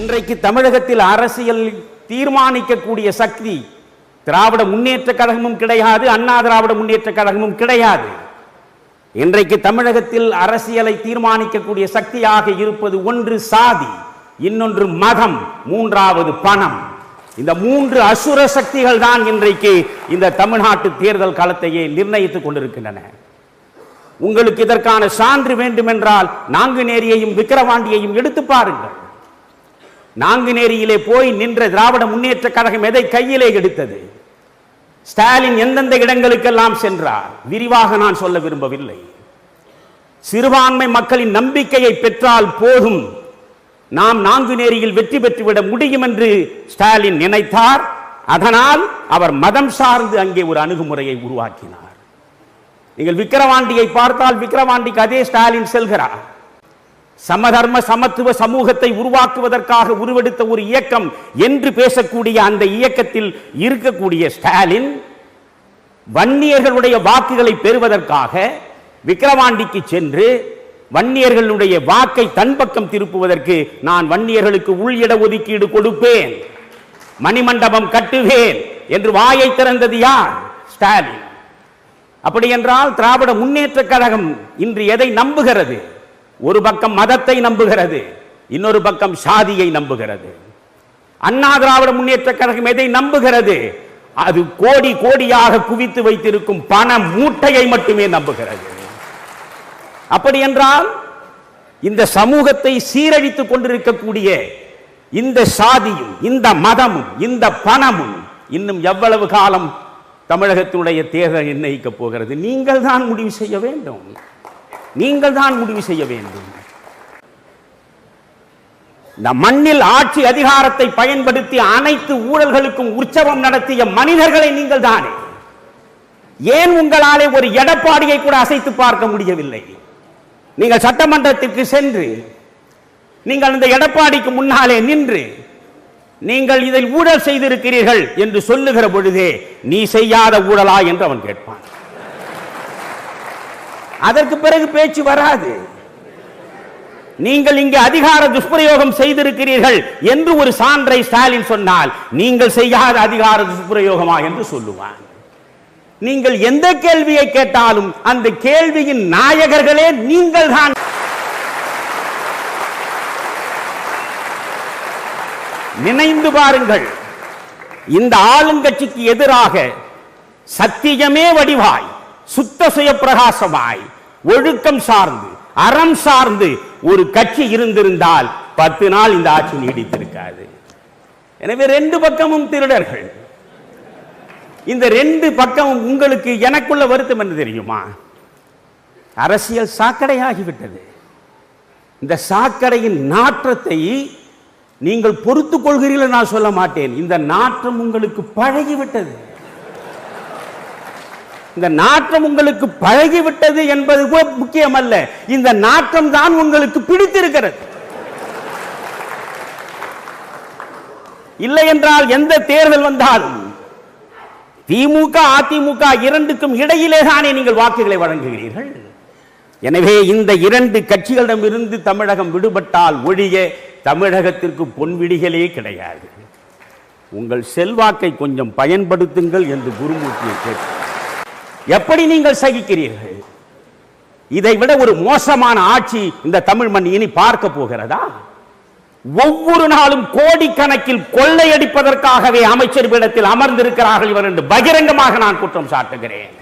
இன்றைக்கு தமிழகத்தில் அரசியல் தீர்மானிக்கக்கூடிய சக்தி திராவிட முன்னேற்ற கழகமும் கிடையாது அண்ணா திராவிட முன்னேற்ற கழகமும் கிடையாது. இன்றைக்கு தமிழகத்தில் அரசியலை தீர்மானிக்கக்கூடிய சக்தியாக இருப்பது ஒன்று சாதி இன்னொன்று மதம் மூன்றாவது பணம். இந்த மூன்று அசுர சக்திகள் தான் இன்றைக்கு இந்த தமிழ்நாட்டு தேர்தல் களத்தையே நிர்ணயித்துக் கொண்டிருக்கின்றன. உங்களுக்கு இதற்கான சான்று வேண்டுமென்றால் நாங்குநேரியையும் விக்கிரவாண்டியையும் எடுத்து பாருங்கள். நாங்குநேரியிலே போய் நின்ற திராவிட முன்னேற்ற கழகம் எதை கையிலே எடுத்தது? ஸ்டாலின் எந்தெந்த இடங்களுக்கெல்லாம் சென்றார்? விரிவாக நான் சொல்ல விரும்பவில்லை. சிறுபான்மை மக்களின் நம்பிக்கையை பெற்றால் போதும். நாம் நாங்குநேரியில் வெற்றி பெற்றுவிட முடியும் என்று ஸ்டாலின் நினைத்தார். அதனால் அவர் மதம் சார்ந்து அங்கே ஒரு அணுகுமுறையை உருவாக்கினார். நீங்கள் விக்கிரவாண்டியை பார்த்தால் விக்கிரவாண்டிக்கு அதே ஸ்டாலின் செல்கிறார். சமதர்ம சமத்துவ சமூகத்தை உருவாக்குவதற்காக உருவெடுத்த ஒரு இயக்கம் என்று பேசக்கூடிய அந்த இயக்கத்தில் இருக்கக்கூடிய ஸ்டாலின் வன்னியர்களுடைய வாக்குகளை பெறுவதற்காக விக்கிரவாண்டிக்கு சென்று வன்னியர்களுடைய வாக்கை தன் பக்கம் திருப்புவதற்கு நான் வன்னியர்களுக்கு உள் இட ஒதுக்கீடு கொடுப்பேன். மணிமண்டபம் கட்டுவேன் என்று வாயை திறந்தது யார்? ஸ்டாலின். அப்படி என்றால் திராவிட முன்னேற்ற கழகம் இன்று எதை நம்புகிறது? ஒரு பக்கம் மதத்தை நம்புகிறது இன்னொரு பக்கம் சாதியை நம்புகிறது. அண்ணா திராவிட முன்னேற்ற கழகம் எதை நம்புகிறது? அது கோடி கோடியாக குவித்து வைத்திருக்கும் பண மூட்டையை மட்டுமே நம்புகிறது. அப்படி என்றால் இந்த சமூகத்தை சீரழித்துக் கொண்டிருக்கக்கூடிய இந்த சாதியும் இந்த மதமும் இந்த பணமும் இன்னும் எவ்வளவு காலம் தமிழகத்தினுடைய தேர்தல் நிர்ணயிக்கப் போகிறது? நீங்கள் தான் முடிவு செய்ய வேண்டும். நீங்கள் தான் முடிவு செய்ய வேண்டும். இந்த மண்ணில் ஆட்சி அதிகாரத்தை பயன்படுத்தி அனைத்து ஊழல்களுக்கும் உற்சவம் நடத்திய மனிதர்களை நீங்கள் தானே ஏன் உங்களாலே ஒரு எடப்பாடியை கூட அசைத்து பார்க்க முடியவில்லை? நீங்கள் சட்டமன்றத்திற்கு சென்று நீங்கள் இந்த எடப்பாடிக்கு முன்னாலே நின்று நீங்கள் இதில் ஊழல் செய்திருக்கிறீர்கள் என்று சொல்லுகிற பொழுதே நீ செய்யாத ஊழலா? என்று அவன் கேட்பான். அதற்கு பிறகு பேச்சு வராது. நீங்கள் இங்கே அதிகார துஷ்பிரயோகம் செய்திருக்கிறீர்கள் என்று ஒரு சான்றை ஸ்டாலின் சொன்னால் நீங்கள் செய்யாத அதிகார துஷ்பிரயோகமா என்று சொல்லுவான். நீங்கள் எந்த கேள்வியை கேட்டாலும் அந்த கேள்வியின் நாயகர்களே நீங்கள் தான் நினைந்து பாருங்கள் இந்த ஆளுங்கட்சிக்கு எதிராக சத்தியமே வடிவாய். சுத்த சுயப்பிரகாசமாய் ஒழுக்கம் சார்ந்து அறம் சார்ந்து ஒரு கட்சி இருந்திருந்தால் பத்து நாள் இந்த ஆட்சி நீடித்திருக்காது. எனவே ரெண்டு பக்கமும் திருடர்கள். இந்த ரெண்டு பக்கமும் உங்களுக்கு எனக்குள்ள வருத்தம் என்ன தெரியுமா? அரசியல் சாக்கடையாகிவிட்டது. இந்த சாக்கடையின் நாற்றத்தை நீங்கள் பொறுத்துக் கொள்கிறீர்கள் நான் சொல்ல மாட்டேன். இந்த நாற்றம் உங்களுக்கு பழகிவிட்டது. இந்த நாற்றம் உங்களுக்கு பழகிவிட்டது என்பது கூட முக்கியமல்ல. இந்த நாற்றம் தான் உங்களுக்கு பிடித்திருக்கிறது. இல்லை என்றால் எந்த தேர்தல் வந்தாலும் திமுக அதிமுக இரண்டுக்கும் இடையிலே தானே நீங்கள் வாக்குகளை வழங்குகிறீர்கள். எனவே இந்த இரண்டு கட்சிகளிடம் இருந்து தமிழகம் விடுபட்டால் ஒழிய தமிழகத்திற்கு பொன்விடிகளே கிடையாது. உங்கள் செல்வாக்கை கொஞ்சம் பயன்படுத்துங்கள் என்று குருமூர்த்தியை கேட்கிறார் எப்படி நீங்கள் சகிக்கிறீர்கள்? இதை விட ஒரு மோசமான ஆட்சி இந்த தமிழ் மண் இனி பார்க்க போகிறதா? ஒவ்வொரு நாளும் கோடிக்கணக்கில் கொள்ளையடிப்பதற்காகவே அமைச்சர் பீடத்தில் அமர்ந்திருக்கிறார்கள் இவர் என்று பகிரங்கமாக நான் குற்றம் சாட்டுகிறேன்.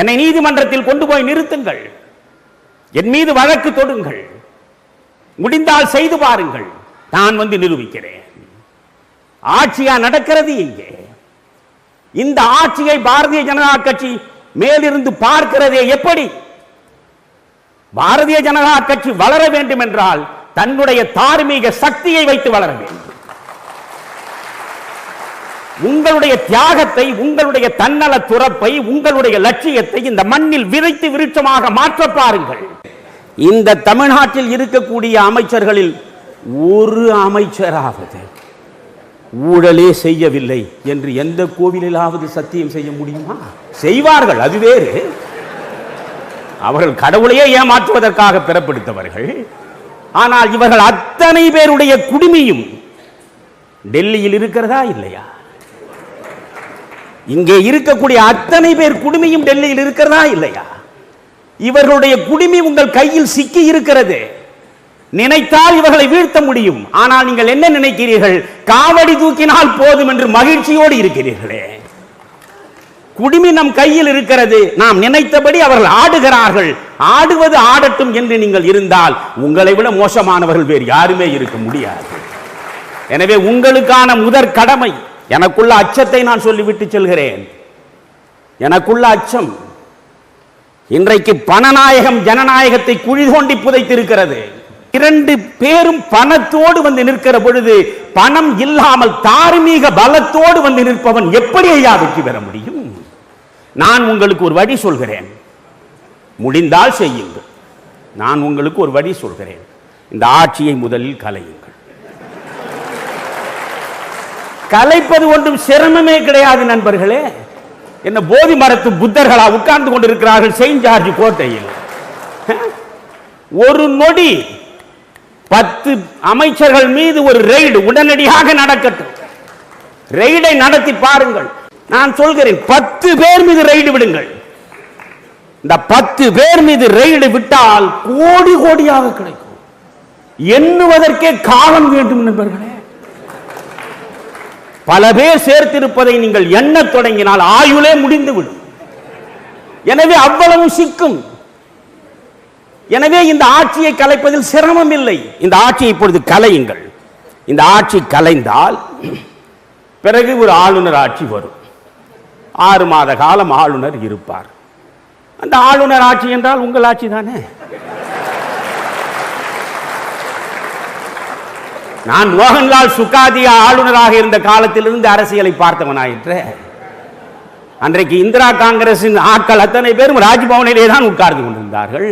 என்னை நீதிமன்றத்தில் கொண்டு போய் நிறுத்துங்கள். என் மீது வழக்கு தொடுங்கள். முடிந்தால் செய்து பாருங்கள். நான் வந்து நிரூபிக்கிறேன். ஆட்சியா நடக்கிறது இங்கே. இந்த ஆட்சியை பாரதிய ஜனதா கட்சி மேலிருந்து பார்க்கிறதே எப்படி? பாரதிய ஜனதா கட்சி வளர வேண்டும் என்றால் தன்னுடைய தார்மீக சக்தியை வைத்து வளர வேண்டும். உங்களுடைய தியாகத்தை உங்களுடைய தன்னல துறப்பை உங்களுடைய லட்சியத்தை இந்த மண்ணில் விதைத்து விருட்சமாக மாற்ற பாருங்கள். இந்த தமிழ்நாட்டில் இருக்கக்கூடிய அமைச்சர்களில் ஒரு அமைச்சராவது ஊழலே செய்யவில்லை என்று எந்த கோவிலிலாவது சத்தியம் செய்ய முடியுமா? செய்வார்கள் அது வேறு. அவர்கள் கடவுளையே ஏமாற்றுவதற்காக பிறப்படுத்தவர்கள். ஆனால் இவர்கள் அத்தனை பேருடைய குடுமியும் டெல்லியில் இருக்கிறதா இல்லையா? இங்கே இருக்கக்கூடிய அத்தனை பேர் குடுமியும் டெல்லியில் இருக்கிறதா இல்லையா? இவர்களுடைய குடுமி உங்கள் கையில் சிக்கி இருக்கிறது. நினைத்தால் இவர்களை வீழ்த்த முடியும். ஆனால் நீங்கள் என்ன நினைக்கிறீர்கள்? காவடி தூக்கினால் போதும் என்று மகிழ்ச்சியோடு இருக்கிறீர்களே. குடுமி நம் கையில் இருக்கிறது. நாம் நினைத்தபடி அவர்கள் ஆடுகிறார்கள். ஆடுவது ஆடட்டும் என்று நீங்கள் இருந்தால் உங்களை விட மோசமானவர்கள் வேறு யாருமே இருக்க முடியாது. எனவே உங்களுக்கான முதற் கடமை எனக்குள்ள அச்சத்தை நான் சொல்லிவிட்டு செல்கிறேன். எனக்குள்ள அச்சம் இன்றைக்கு பணநாயகம் ஜனநாயகத்தை குழி தோண்டி புதைத்திருக்கிறது. இரண்டு பேரும் பணத்தோடு வந்து நிற்கிற பொழுது பணம் இல்லாமல் தார்மீக பலத்தோடு வந்து நிற்பவன் எப்படி ஐயா வெற்றி பெற முடியும்? நான் உங்களுக்கு ஒரு வழி சொல்கிறேன். முடிந்தால் செய்யுங்கள். நான் உங்களுக்கு ஒரு வழி சொல்கிறேன். இந்த ஆட்சியை முதலில் கலையுங்கள். கலைப்பது ஒன்றும் சிரமமே கிடையாது நண்பர்களே. என்ன போதி மரத்து புத்தர்களா உட்கார்ந்து கொண்டிருக்கிறார்கள் செயின்ட் ஜார்ஜ் கோட்டையில். ஒரு நொடி பத்து அமைச்சர்கள் மீது ஒரு ரெய்டு உடனடியாக நடக்கட்டும். ரெய்டை நடத்தி பாருங்கள். நான் சொல்கிறேன் பத்து பேர் மீது ரெய்டு விடுங்கள். இந்த பத்து பேர் மீது ரெய்டு விட்டால் கோடி கோடியாக கிடைக்கும். எண்ணுவதற்கே காலம் வேண்டும் நண்பர்களே. பல பேர் சேர்த்திருப்பதை நீங்கள் எண்ணத் தொடங்கினால் ஆயுளே முடிந்துவிடும். எனவே அவ்வளவு சிக்கும். எனவே இந்த ஆட்சியை கலைப்பதில் சிரமம் இல்லை இந்த ஆட்சியை இப்பொழுது கலையுங்கள். இந்த ஆட்சி கலைந்தால் பிறகு ஒரு ஆளுநர் ஆட்சி வரும். ஆறு மாத காலம் ஆளுநர் இருப்பார். அந்த ஆளுநர் ஆட்சி என்றால் உங்கள் ஆட்சி தானே? நான் மோகன்லால் சுகாதியா ஆளுநராக இருந்த காலத்திலிருந்து அரசியலை பார்த்தவனாயிற்று. அன்றைக்கு இந்திரா காங்கிரசின் ஆட்கள் அத்தனை பேரும் ராஜ்பவனிலே தான் உட்கார்ந்து கொண்டிருந்தார்கள்.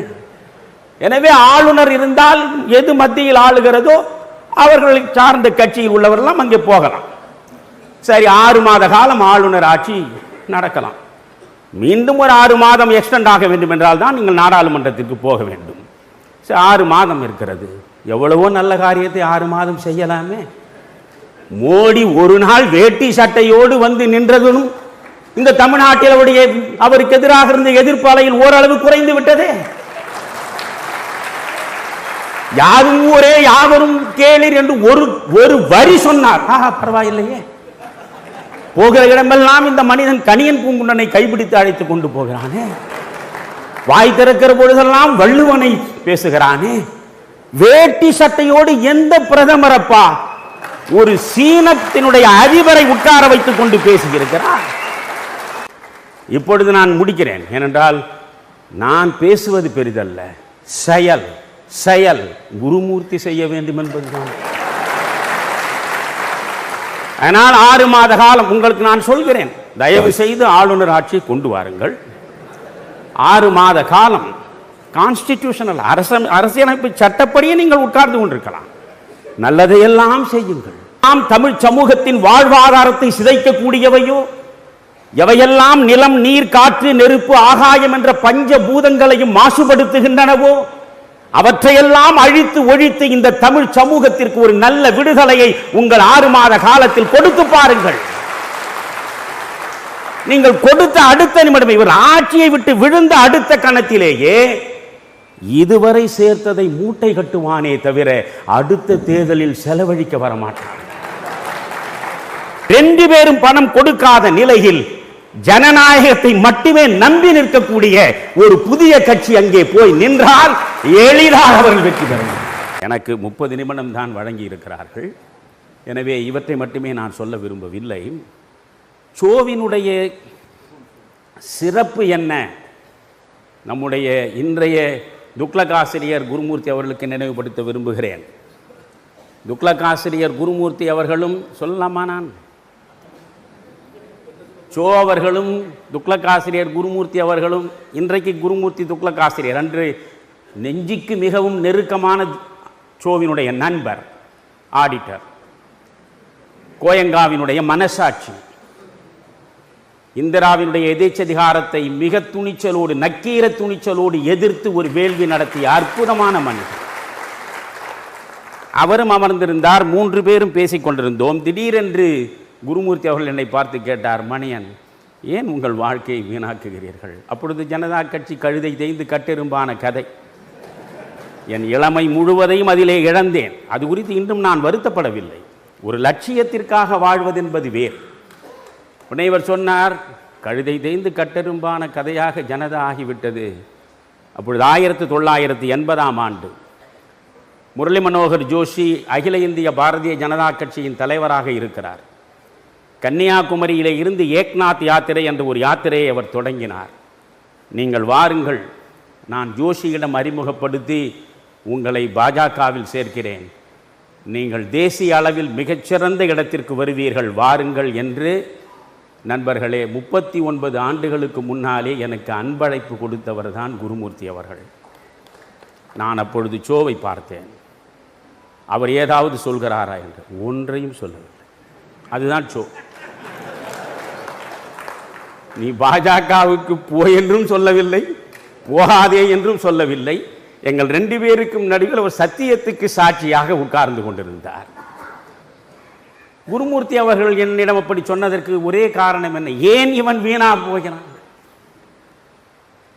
எனவே ஆளுநர் இருந்தால் எது மத்தியில் ஆளுகிறதோ அவர்களை சார்ந்த கட்சியில் உள்ளவரெல்லாம் அங்கே போகலாம். சரி ஆறு மாத காலம் ஆளுநர் ஆட்சி நடக்கலாம். மீண்டும் ஒரு ஆறு மாதம் எக்ஸ்டெண்ட் ஆக வேண்டும் என்றால் தான் நீங்கள் நாடாளுமன்றத்திற்கு போக வேண்டும். சரி ஆறு மாதம் இருக்கிறது. எவ்வளவோ நல்ல காரியத்தை ஆறு மாதம் செய்யலாமே. மோடி ஒரு நாள் வேட்டி சட்டையோடு வந்து நின்றதும் இந்த தமிழ்நாட்டில் அவருடைய அவருக்கு எதிராக இருந்த எதிர்ப்பு அலையில் ஓரளவு குறைந்து விட்டதே. யாரும் ஊரே யாவரும் கேளீர் என்று ஒரு ஒரு வரி சொன்னார். ஆஹா பரவாயில்லையே. போகிற இடமெல்லாம் இந்த மனிதன் கணியன் பூங்குண்டனை கைப்பிடித்து அழைத்துக் கொண்டு போகிறானே. வாய் திறக்கிற பொழுதெல்லாம் வள்ளுவனை பேசுகிறானே. வேட்டி சட்டையோடு எந்த பிரதமரப்பா ஒரு சீனத்தினுடைய அதிபரை உட்கார வைத்துக் கொண்டு பேசியிருக்கிறார் இப்பொழுது நான் முடிக்கிறேன். ஏனென்றால் நான் பேசுவது பெரிதல்ல செயல். செயல். குருமூர்த்தி செய்ய வேண்டும் என்பதுதான் அதனால் ஆறு மாத காலம் உங்களுக்கு நான் சொல்கிறேன். தயவு செய்து ஆளுநர் ஆட்சியை கொண்டு வாருங்கள். ஆறு மாத காலம் கான்ஸ்டிடியூஷனல் அரச அரசியலமைப்பு சட்டப்படியே நீங்கள் உட்கார்ந்து கொண்டிருக்கலாம். நல்லதையெல்லாம் செய்யுங்கள். நாம் தமிழ் சமூகத்தின் வாழ்வாதாரத்தை சிதைக்கக்கூடியவையோ எவையெல்லாம் நிலம் நீர் காற்று நெருப்பு ஆகாயம் என்ற பஞ்ச பூதங்களையும் மாசுபடுத்துகின்றனவோ அவற்றையெல்லாம் அழித்து ஒழித்து இந்த தமிழ் சமூகத்திற்கு ஒரு நல்ல விடுதலையை உங்கள் ஆறு மாத காலத்தில் கொடுத்து பாருங்கள். நீங்கள் கொடுத்த அடுத்த நிமிடம் இவர் ஆட்சியை விட்டு விழுந்த அடுத்த கணத்திலேயே இதுவரை சேர்த்ததை மூட்டை கட்டுவானே தவிர அடுத்த தேர்தலில் செலவழிக்க வர மாட்டார் ரெண்டு பேரும் பணம் கொடுக்காத நிலையில் ஜனநாயகத்தை மட்டுமே நம்பி நிற்கக்கூடிய ஒரு புதிய கட்சி அங்கே போய் நின்றால் எளிதாக அவர்கள் வெற்றி பெற எனக்கு முப்பது நிமிடம் தான் வழங்கி இருக்கிறார்கள் எனவே இவற்றை மட்டுமே நான் சொல்ல விரும்பவில்லை. சோவினுடைய சிறப்பு என்ன? நம்முடைய இன்றைய துக்ளகாசிரியர் குருமூர்த்தி அவர்களுக்கு நினைவுபடுத்த விரும்புகிறேன். துக்ளகாசிரியர் குருமூர்த்தி அவர்களும் சொல்லலாமா நான்? சோ அவர்களும் துக்ளக்காசிரியர் குருமூர்த்தி அவர்களும் இன்றைக்கு குருமூர்த்தி துக்ளக்காசிரியர் அன்று நெஞ்சிக்கு மிகவும் நெருக்கமான சோவினுடைய நண்பர் ஆடிட்டர். கோயங்காவினுடைய மனசாட்சி. இந்திராவினுடைய எதேச்சதிகாரத்தை மிக துணிச்சலோடு நக்கீர துணிச்சலோடு எதிர்த்து ஒரு வேள்வி நடத்திய அற்புதமான மனிதர். அவரும் அமர்ந்திருந்தார் மூன்று பேரும் பேசிக் கொண்டிருந்தோம். திடீரென்று குருமூர்த்தி அவர்கள் என்னை பார்த்து கேட்டார் மணியன் ஏன் உங்கள் வாழ்க்கையை வீணாக்குகிறீர்கள்? அப்பொழுது ஜனதா கட்சி கழுதை தேய்ந்து கட்டெரும்பான கதை. என் இளமை முழுவதையும் அதிலே இழந்தேன். அது குறித்து இன்றும் நான் வருத்தப்படவில்லை. ஒரு லட்சியத்திற்காக வாழ்வதென்பது வேறு. புனைவர் சொன்னார் கழுதை தேய்ந்து கட்டெரும்பான கதையாக ஜனதா ஆகிவிட்டது. அப்பொழுது ஆயிரத்தி தொள்ளாயிரத்தி எண்பதாம் ஆண்டு முரளி மனோகர் ஜோஷி அகில இந்திய பாரதிய ஜனதா கட்சியின் தலைவராக இருக்கிறார். கன்னியாகுமரியிலே இருந்து ஏக்நாத் யாத்திரை என்ற ஒரு யாத்திரையை அவர் தொடங்கினார். நீங்கள் வாருங்கள். நான் ஜோஷியிடம் அறிமுகப்படுத்தி உங்களை பாஜகவில் சேர்க்கிறேன். நீங்கள் தேசிய அளவில் மிகச்சிறந்த இடத்திற்கு வருவீர்கள் வாருங்கள் என்று நண்பர்களே முப்பத்தி ஒன்பது ஆண்டுகளுக்கு முன்னாலே எனக்கு அன்பழைப்பு கொடுத்தவர் தான் குருமூர்த்தி அவர்கள். நான் அப்பொழுது சோவை பார்த்தேன். அவர் ஏதாவது சொல்கிறாரா என்று ஒன்றையும் சொல்லவில்லை. அதுதான் சோ. நீ பாஜகவுக்கு போ என்றும் சொல்லவில்லை போகாதே என்றும் சொல்லவில்லை. எங்கள் ரெண்டு பேருக்கும் நடுவில் ஒரு சத்தியத்துக்கு சாட்சியாக உட்கார்ந்து கொண்டிருந்தார். குருமூர்த்தி அவர்கள் என்னிடம் அப்படி சொன்னதற்கு ஒரே காரணம் என்ன? ஏன் இவன் வீணா போகிறான்?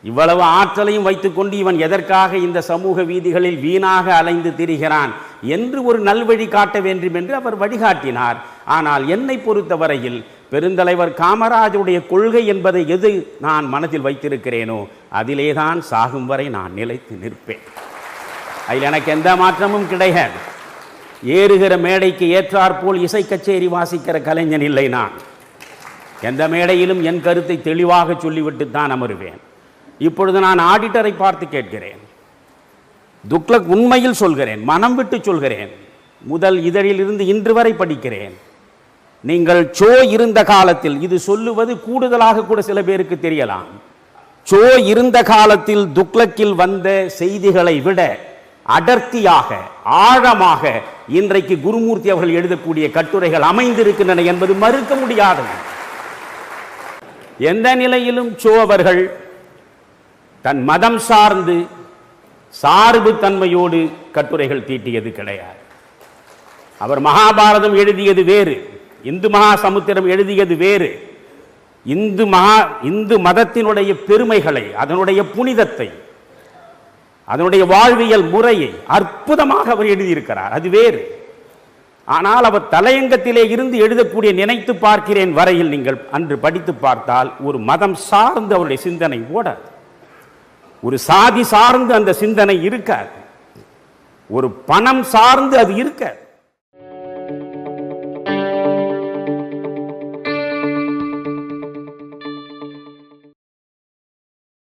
இவ்வளவு ஆற்றலையும் வைத்துக்கொண்டு இவன் எதற்காக இந்த சமூக வீதிகளில் வீணாக அலைந்து திரிகிறான் என்று ஒரு நல்வழி காட்ட வேண்டும் என்று அவர் வழிகாட்டினார். ஆனால் என்னை பொறுத்தவரையில் பெருந்தலைவர் காமராஜருடைய கொள்கை என்பதை எது நான் மனதில் வைத்திருக்கிறேனோ அதிலேதான் சாகும் வரை நான் நிலைத்து நிற்பேன். அதில் எனக்கு எந்த மாற்றமும் கிடையாது. ஏறுகிற மேடைக்கு ஏற்றாற்போல் இசை கச்சேரி வாசிக்கிற கலைஞன் இல்லை நான். எந்த மேடையிலும் என் கருத்தை தெளிவாக சொல்லிவிட்டு தான் அமருவேன். இப்பொழுது நான் ஆடிட்டரை பார்த்து கேட்கிறேன். துக்ளக் உண்மையில் சொல்கிறேன் மனம் விட்டு சொல்கிறேன். முதல் இதழிலிருந்து இன்று வரை படிக்கிறேன். நீங்கள் சோ இருந்த காலத்தில் இது சொல்லுவது கூடுதலாக கூட சில பேருக்கு தெரியலாம். சோ இருந்த காலத்தில் துக்ளக்கில் வந்த செய்திகளை விட அடர்த்தியாக ஆழமாக இன்றைக்கு குருமூர்த்தி அவர்கள் எழுதக்கூடிய கட்டுரைகள் அமைந்திருக்கின்றன என்பது மறுக்க முடியாதது. எந்த நிலையிலும் சோ அவர்கள் தன் மதம் சார்ந்து சார்பு தன்மையோடு கட்டுரைகள் தீட்டியது கிடையாது. அவர் மகாபாரதம் எழுதியது வேறு இந்து மகா சமுத்திரம் எழுதியது வேறு. இந்து மகா இந்து மதத்தினுடைய பெருமைகளை அதனுடைய புனிதத்தை அதனுடைய வாழ்வியல் முறையை அற்புதமாக அவர் எழுதியிருக்கிறார். அது வேறு. ஆனால் அவர் தலையங்கத்திலே இருந்து எழுதக்கூடிய நினைத்து பார்க்கிறேன் வரையில் நீங்கள் அன்று படித்து பார்த்தால் ஒரு மதம் சார்ந்து அவருடைய சிந்தனை ஓடாது. ஒரு சாதி சார்ந்து அந்த சிந்தனை இருக்காது. ஒரு பணம் சார்ந்து அது இருக்காது.